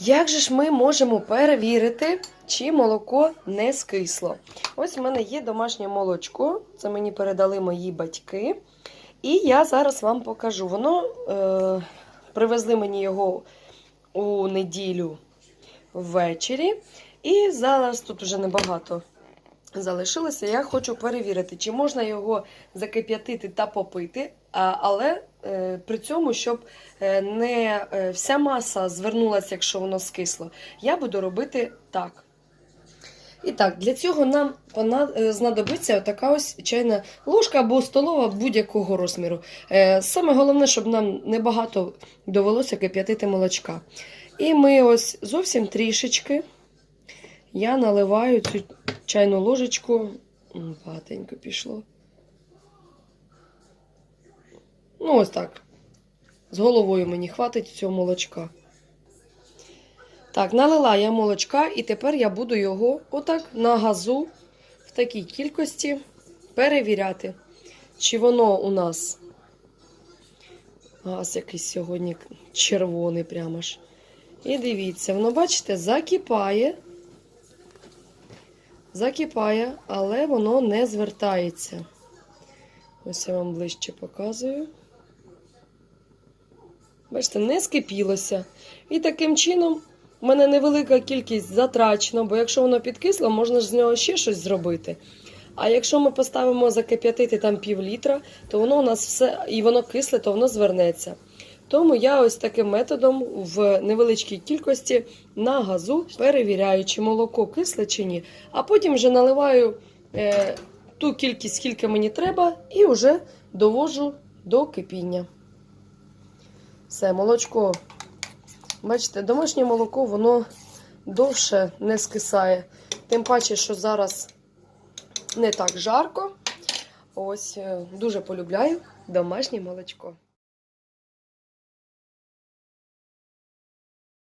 Як же ж ми можемо перевірити, чи молоко не скисло? Ось в мене є домашнє молочко, це мені передали мої батьки. І я зараз вам покажу. Воно е, привезли мені його у неділю ввечері. І зараз тут вже небагато залишилося. Я хочу перевірити, чи можна його закип'ятити та попити, але е, при цьому, щоб е, не е, вся маса звернулася, якщо воно скисло, я буду робити так. І так, для цього нам знадобиться така ось чайна ложка або столова будь-якого розміру. Саме головне, щоб нам небагато довелося кип'ятити молочка. І ми ось зовсім трішечки я наливаю цю чайну ложечку. Багатенько пішло. Ну, ось так. З головою мені хватить цього молочка. Так, налила я молочка, і тепер я буду його отак на газу в такій кількості перевіряти, чи воно у нас газ якийсь сьогодні червоний прямо ж. І дивіться, воно, бачите, закипає. Закипає, але воно не звертається. Ось я вам ближче показую. Бачите, не скипілося. І таким чином у мене невелика кількість затрачено, бо якщо воно підкисло, можна ж з нього ще щось зробити. А якщо ми поставимо закип'ятити там пів літра, то воно у нас все, і воно кисле, то воно звернеться. Тому я ось таким методом в невеличкій кількості на газу перевіряю, чи молоко кисле чи ні. А потім вже наливаю е, ту кількість, скільки мені треба, і вже довожу до кипіння. Все, молочко. Бачите, домашнє молоко, воно довше не скисає. Тим паче, що зараз не так жарко. Ось е, дуже полюбляю домашнє молочко.